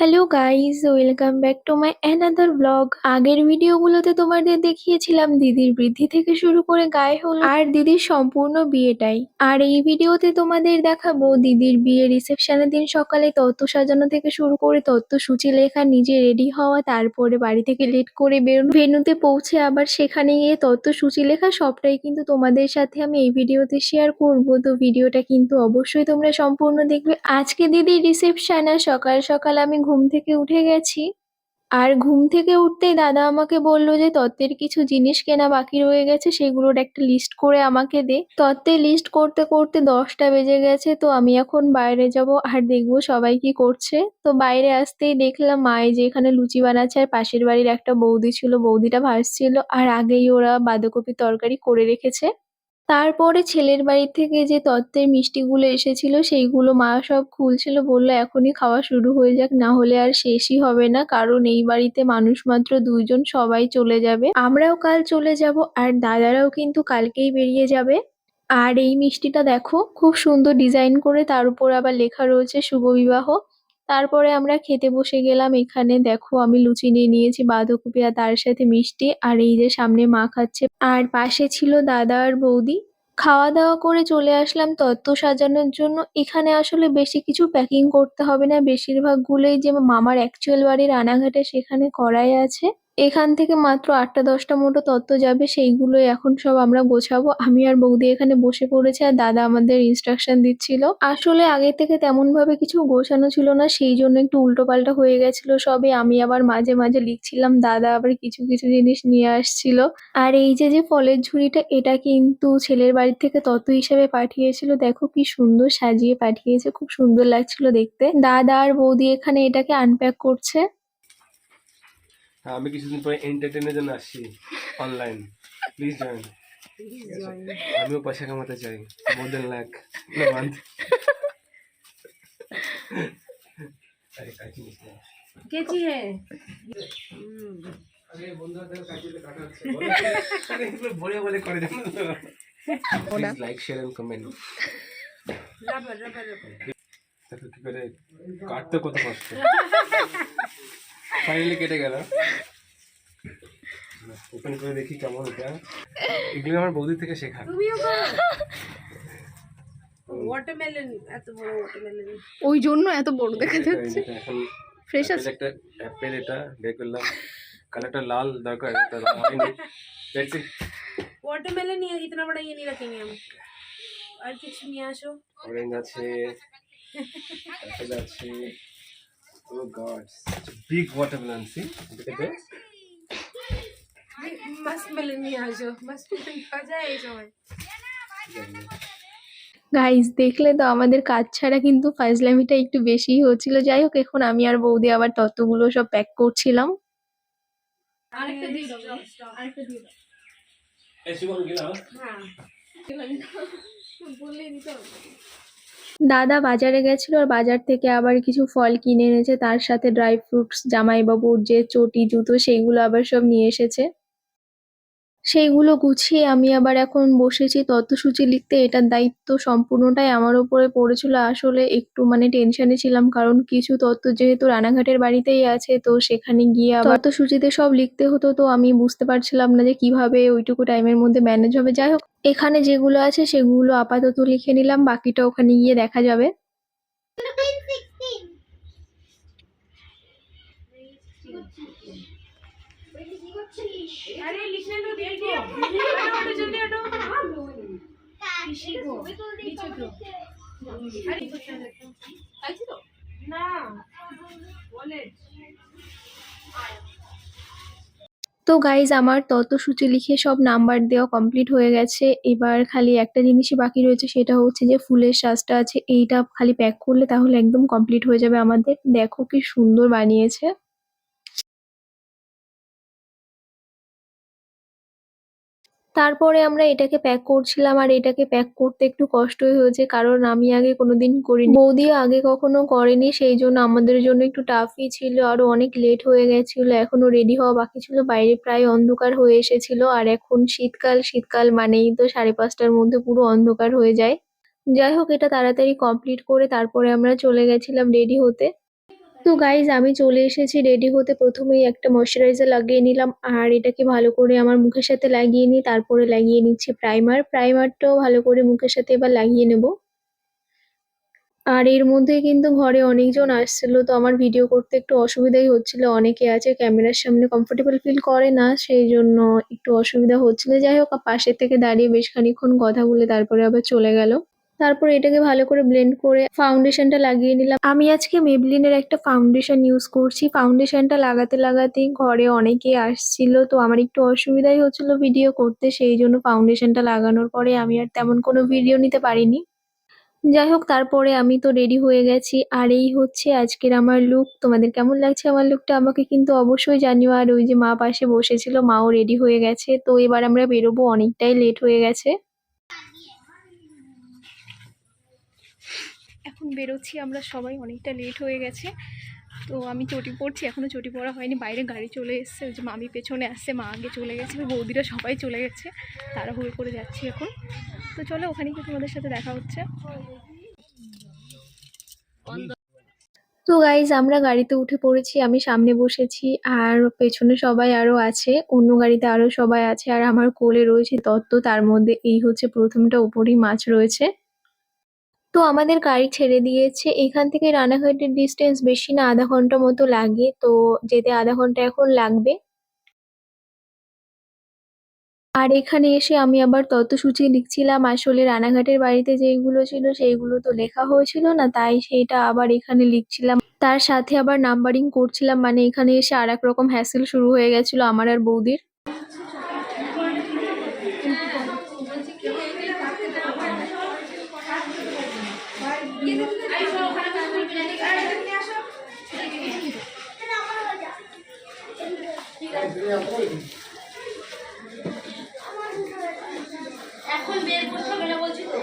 Hello guys welcome back to my another blog আগের ভিডিওগুলোতে তোমাদের দেখিয়েছিলাম দিদির বৃদ্ধি থেকে শুরু করে গায়ে হলুদ আর দিদির সম্পূর্ণ বিয়েটাই। আর এই ভিডিওতে তোমাদের দেখাবো দিদির বিয়ে রিসেপশনের দিন সকালে তত্ত্ব সাজানো থেকে শুরু করে তত্ত্ব সূচি লেখা, নিজে রেডি হওয়া, তারপরে বাড়ি থেকে লেট করে বেরোনো ভেনুতে পৌঁছে আবার সেখানে গিয়ে তত্ত্ব সূচি লেখা, সবটাই কিন্তু তোমাদের সাথে আমি এই ভিডিওতে শেয়ার করব। তো ভিডিওটা কিন্তু অবশ্যই তোমরা সম্পূর্ণ দেখবে। আজকে দিদির রিসেপশন আর সকাল সকাল আমি ঘুম থেকে উঠে গেছি। আর ঘুম থেকে উঠতেই দাদা আমাকে বলল যে, তত্ত্বের কিছু জিনিস কেনা বাকি রয়ে গেছে, সেগুলোর একটা লিস্ট করে আমাকে দে। তত্ত্বে লিস্ট করতে করতে দশটা বেজে গেছে, তো আমি এখন বাইরে যাব আর দেখব সবাই কি করছে। তো বাইরে আসতেই দেখলাম মায়ে যে এখানে লুচি বানাচ্ছে আর পাশের বাড়ির একটা বৌদি ছিল, বৌদিটা ভাসছিল। আর আগেই ওরা বাঁধাকপির তরকারি করে রেখেছে। তারপরে ছেলের বাড়ি থেকে যে তত্ত্বের মিষ্টিগুলো এসেছিল, সেইগুলো মা সব খুলছিল, বলল, এখনই খাওয়া শুরু হয়ে যাক, না হলে আর শেষই হবে না, কারণ এই বাড়িতে মানুষ মাত্র দুইজন সবাই চলে যাবে। আমরাও কাল চলে যাব, আর দাদারাও কিন্তু কালকেই বেরিয়ে যাবে। আর এই মিষ্টিটা দেখো, খুব সুন্দর ডিজাইন করে তার উপর আবার লেখা রয়েছে, শুভ বিবাহ। তারপরে আমরা খেতে বসে গেলাম, এখানে দেখো আমি লুচি নিয়ে নিয়েছি, বাঁধাকপি আর তার সাথে মিষ্টি, আর এই যে সামনে মা খাচ্ছে। আর পাশে ছিল দাদা আর বৌদি। খাওয়া দাওয়া করে চলে আসলাম তত্ত্ব সাজানোর জন্য। এখানে আসলে বেশি কিছু প্যাকিং করতে হবে না। বেশিরভাগগুলোই যে মামার অ্যাকচুয়াল বাড়ির রানাঘাটে সেখানে করাই আছে। এখান থেকে মাত্র আটটা দশটা মতো তত্ত্ব যাবে, সেইগুলোই এখন সব আমরা গোছাবো। আমি আর বৌদি এখানে বসে পড়েছে আর দাদা আমাদের ইনস্ট্রাকশন দিচ্ছিল। আসলে আগে থেকে তেমন ভাবে কিছু গোছানো ছিল না, সেই জন্য একটু উল্টো পাল্টা হয়ে গেছিল সবে। আমি আবার মাঝে মাঝে লিখছিলাম, দাদা আবার কিছু কিছু জিনিস নিয়ে আসছিল। আর এই যে যে ফলের ঝুড়িটা, এটা কিন্তু ছেলের বাড়ি থেকে তত্ত্ব হিসাবে পাঠিয়েছিল। দেখো কি সুন্দর সাজিয়ে পাঠিয়েছে, খুব সুন্দর লাগছিল দেখতে। দাদা আর বৌদি এখানে এটাকে আনপ্যাক করছে। হ্যাঁ আমি কিছুদিন পরে এন্টারটেনের জন্য আসছি অনলাইন প্লিজ জয়েন আমিও পয়সা কামাতে চাই more than. Lakh month like share কাটতে কত কষ্ট? ফাইনালি কেটে গেল ওপেন করে দেখি কেমন এটা এগুলো আমার বৌদি থেকে শেখা তুমিও করো ওয়াটারমেলন এত বড় ওয়াটারমেলন ওই জন্য এত বড় দেখা এটা এখন ফ্রেশ অ্যাপেল একটা অ্যাপেল এটা বের করলাম কালারটা লাল দরকার এটা লাল হয়নি দেখছি वाटरमेलन नहीं है इतना बड़ा ये नहीं रखेंगे हम और कुछ नहीं आशो অরেঞ্জ আছে অ্যাপেল আছে Oh God, such a big watermelon. See, look at guys দেখলে তো আমাদের কাজ ছাড়া কিন্তু ফাইজলামিটা একটু বেশি হচ্ছিল। যাই হোক এখন আমি আর বৌদি আবার ততগুলো সব প্যাক করছিলাম। আরেকটা দিয়ে দাও আরেকটা দিয়ে দাও। এসে বল হ্যাঁ দাদা বাজারে গেছিল আর বাজার থেকে আবার কিছু ফল কিনে এনেছে। তার সাথে ড্রাই ফ্রুটস জামাইবাবুর যে চটি, জুতো, সেইগুলো আবার সব নিয়ে এসেছে। সেইগুলো গুছিয়ে আমি আবার এখন বসেছি। তথ্যসূচি লিখতে এটার দায়িত্ব সম্পূর্ণটাই আমার ওপরে পড়েছিল। আসলে একটু মানে টেনশনে ছিলাম, কারণ কিছু তথ্য যেহেতু রানাঘাটের বাড়িতেই আছে, তো সেখানে গিয়ে আবার তথ্যসূচিতে সব লিখতে হতো, তো আমি বুঝতে পারছিলাম না যে কীভাবে ওইটুকু টাইমের মধ্যে ম্যানেজ হবে। যাই হোক, এখানে যেগুলো আছে সেগুলো আপাতত লিখে নিলাম, বাকিটা ওখানে গিয়ে দেখা যাবে। Thank you. তো তো গাইজ আমার তত সূচি লিখে সব নাম্বার দেওয়া কমপ্লিট হয়ে গেছে। এবার খালি একটা জিনিসই বাকি রয়েছে, সেটা হচ্ছে যে ফুলের সাজটা আছে, এইটা খালি প্যাক করলে তাহলে একদম কমপ্লিট হয়ে যাবে আমাদের। দেখো কি সুন্দর বানিয়েছে। তারপরে আমরা এটাকে প্যাক করছিলাম আর এটাকে প্যাক করতে একটু কষ্টই হয়েছে, কারণ আমি আগে কোনোদিন করিনি। বৌদিও আগে কখনো করেনি, সেই জন্য আমাদের জন্য একটু টাফই ছিল, আরও অনেক লেট হয়ে গেছিল, এখনও রেডি হওয়া বাকি ছিল, বাইরে প্রায় অন্ধকার হয়ে এসেছিল, আর এখন শীতকাল শীতকাল মানেই তো সাড়ে পাঁচটার মধ্যে পুরো অন্ধকার হয়ে যায়। যাই হোক, এটা তাড়াতাড়ি কমপ্লিট করে তারপরে আমরা চলে গেছিলাম রেডি হতে। তো গাইজ আমি চলে এসেছি রেডি হতে। প্রথমেই একটা ময়শ্চারাইজার লাগিয়ে নিলাম। আর এটাকে ভালো করে আমার মুখের সাথে লাগিয়ে নিই। তারপরে লাগিয়ে নিচ্ছি প্রাইমার প্রাইমারটাও ভালো করে মুখের সাথে এবার লাগিয়ে নেব। আর এর মধ্যে কিন্তু ঘরে অনেকজন আসছিল, তো আমার ভিডিও করতে একটু অসুবিধাই হচ্ছিল। অনেকে আছে ক্যামেরার সামনে কমফোর্টেবল ফিল করে না, সেই জন্য একটু অসুবিধা হচ্ছিল। যাই হোক পাশের থেকে দাঁড়িয়ে বেশ খানিক্ষণ কথা বলে তারপরে আবার চলে গেল। তারপরে এটাকে ভালো করে ব্লেন্ড করে ফাউন্ডেশনটা লাগিয়ে নিলাম। আমি আজকে মেবলিনের একটা ফাউন্ডেশন ইউজ করছি। ফাউন্ডেশনটা লাগাতে লাগাতেই ঘরে অনেকে আসছিল, তো আমার একটু অসুবিধাই হচ্ছিল ভিডিও করতে, সেই জন্য ফাউন্ডেশনটা লাগানোর পরে আমি আর তেমন কোনো ভিডিও নিতে পারিনি। যাই হোক, তারপরে আমি তো রেডি হয়ে গেছি। আর এই হচ্ছে আজকের আমার লুক তোমাদের কেমন লাগছে আমার লুকটা আমাকে কিন্তু অবশ্যই জানিও। আর ওই যে মা পাশে বসেছিল, মাও রেডি হয়ে গেছে। তো এবার আমরা বেরোবো, অনেকটাই লেট হয়ে গেছে। এখন বেরোচ্ছি, আমরা সবাই অনেকটা লেট হয়ে গেছে। তো আমি চটি পড়ছি এখনও চটি পড়া হয়নি, বাইরে গাড়ি চলে এসছে যে মামি পেছনে আসছে, মা আগে চলে গেছে বৌদিরা সবাই চলে গেছে, তাড়াহুড়ো করে যাচ্ছি এখন। তো চলো ওখানে কি তোমাদের সাথে দেখা হচ্ছে। তো গাইজ আমরা গাড়িতে উঠে পড়েছি, আমি সামনে বসেছি, আর পেছনে সবাই আরও আছে, অন্য গাড়িতে আরও সবাই আছে, আর আমার কোলে রয়েছে তত্ত্ব তার মধ্যে এই হচ্ছে প্রথমটা, উপরেই মাছ রয়েছে। তো আমাদের গাড়ি ছেড়ে দিয়েছে। এখান থেকে রানাঘাটের ডিস্টেন্স বেশি না, আধা ঘণ্টা মতো লাগে। তো যেতে আধা ঘণ্টা এখন লাগবে। আর এখানে এসে আমি আবার তথ্যসূচি লিখছিলাম। আসলে রানাঘাটের বাড়িতে যেইগুলো ছিল, সেইগুলো তো লেখা হয়েছিল না, তাই সেইটা আবার এখানে লিখছিলাম। তার সাথে আবার নাম্বারিং করছিলাম মানে এখানে এসে আর রকম হ্যাসেল শুরু হয়ে গেছিল আমার আর বৌদির। এখন বের করতে হবে না বলছি তো?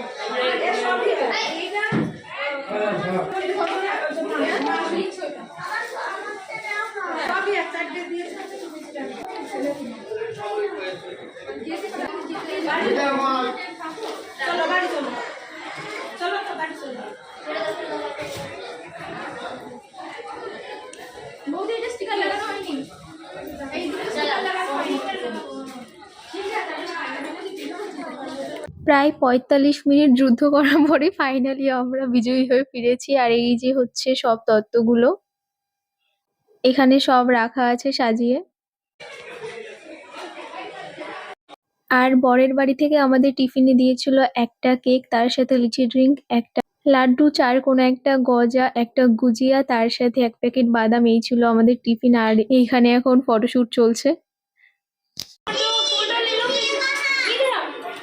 বৌদি এটা স্টিকার লাগানো হয়নি এই দুটো স্টিকার লাগানো হয়নি প্রায় পঁয়তাল্লিশ মিনিট যুদ্ধ করার পরে ফাইনালি আমরা বিজয়ী হয়ে ফিরেছি। আর এই যে হচ্ছে সব তত্ত্বগুলো, এখানে সব রাখা আছে সাজিয়ে। আর বরের বাড়ি থেকে আমাদের টিফিনে দিয়েছিল একটা কেক, তার সাথে লিচি ড্রিঙ্ক, একটা লাড্ডু, চার কোনো একটা গজা, একটা গুজিয়া, তার সাথে এক প্যাকেট বাদাম, এই ছিল আমাদের টিফিন। আর এইখানে এখন ফটোশুট চলছে।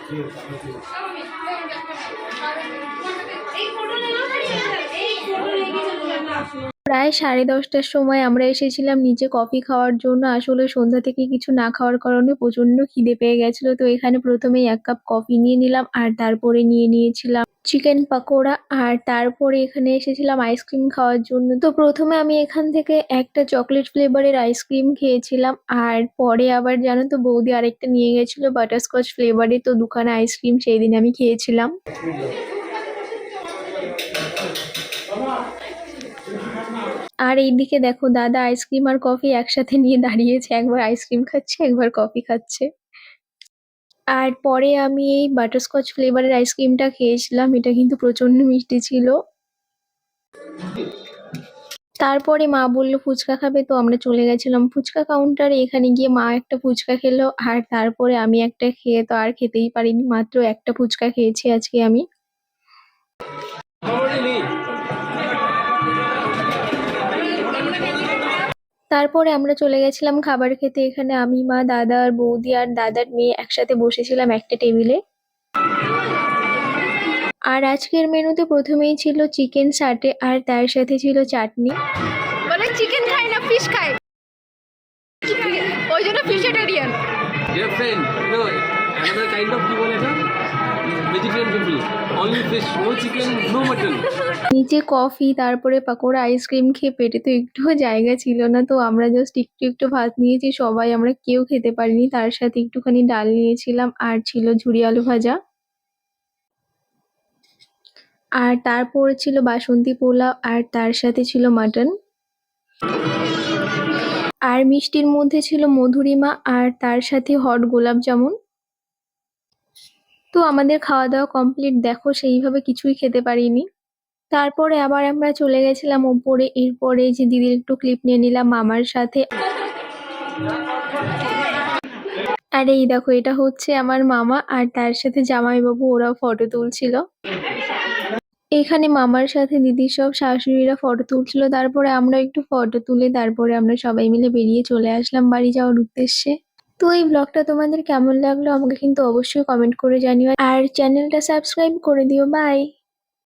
没有，没有，没有。প্রায় সাড়ে দশটার সময় আমরা এসেছিলাম নিচে কফি খাওয়ার জন্য। আসলে সন্ধ্যা থেকে কিছু না খাওয়ার কারণে প্রচণ্ড খিদে পেয়ে গেছিল। তো এখানে প্রথমেই এক কাপ কফি নিয়ে নিলাম আর তারপরে নিয়ে নিয়েছিলাম চিকেন পাকোড়া আর তারপরে এখানে এসেছিলাম আইসক্রিম খাওয়ার জন্য। তো প্রথমে আমি এখান থেকে একটা চকলেট ফ্লেভারের আইসক্রিম খেয়েছিলাম আর পরে আবার জানো তো বৌদি আরেকটা নিয়ে গেছিল বাটারস্কচ ফ্লেভারে তো দুখানা আইসক্রিম সেই দিন আমি খেয়েছিলাম। আর এইদিকে দেখো, দাদা আইসক্রিম আর কফি একসাথে নিয়ে দাঁড়িয়েছে। একবার আইসক্রিম খাচ্ছে, একবার কফি খাচ্ছে। আর পরে আমি এই বাটারস্কচ ফ্লেভারের আইসক্রিমটা খেয়েছিলাম। এটা কিন্তু প্রচণ্ড মিষ্টি ছিল। তারপরে মা বলল, ফুচকা খাবে তো? আমরা চলে গেছিলাম ফুচকা কাউন্টারে এখানে গিয়ে মা একটা ফুচকা খেলো, আর তারপরে আমি একটা খেয়ে তো আর খেতেই পারিনি। মাত্র একটা ফুচকা খেয়েছি আজকে আমি। তারপরে আমরা চলে গেছিলাম খাবার খেতে। এখানে আমি মা দাদা আর বৌদি আর দাদার মেয়ে একসাথে বসেছিলাম একটা টেবিলে আর আজকের মেনুতে প্রথমেই ছিল চিকেন সাটে আর তার সাথে ছিল চাটনি। বলে চিকেন খাই না ফিশ খাই ওই জন্য ফিশেটেরিয়ান another kind of কি বলে এটা? People. Only fish, no chicken, no mutton. নিচে কফি তারপরে পাকোড়া আইসক্রিম খেয়ে পেটে তো একটুও জায়গা ছিল না তো আমরা জাস্ট একটু একটু ভাত নিয়েছি সবাই আমরা কেউ খেতে পারিনি তার সাথে একটুখানি ডাল নিয়েছিলাম আর ছিল ঝুড়ি আলু ভাজা আর তারপর ছিল বাসন্তী পোলাও আর তার সাথে ছিল মাটন আর মিষ্টির মধ্যে ছিল মধুরিমা আর তার সাথে হট গোলাপ জামুন তো আমাদের খাওয়া দাওয়া কমপ্লিট দেখো সেইভাবে কিছুই খেতে পারিনি। তারপরে আবার আমরা চলে গেছিলাম ওপরে, এরপরে যে দিদির একটু ক্লিপ নিয়ে নিলাম মামার সাথে। আর এই দেখো, এটা হচ্ছে আমার মামা আর তার সাথে জামাইবাবু, ওরাও ফটো তুলছিল। এখানে মামার সাথে দিদির সব শাশুড়িরা ফটো তুলছিল। তারপরে আমরা একটু ফটো তুলে তারপরে আমরা সবাই মিলে বেরিয়ে চলে আসলাম বাড়ি যাওয়ার উদ্দেশ্যে। তো এই ব্লগটা তোমাদের কেমন লাগল আমাকে কিন্তু অবশ্যই কমেন্ট করে জানিও। আর চ্যানেলটা সাবস্ক্রাইব করে দিও। বাই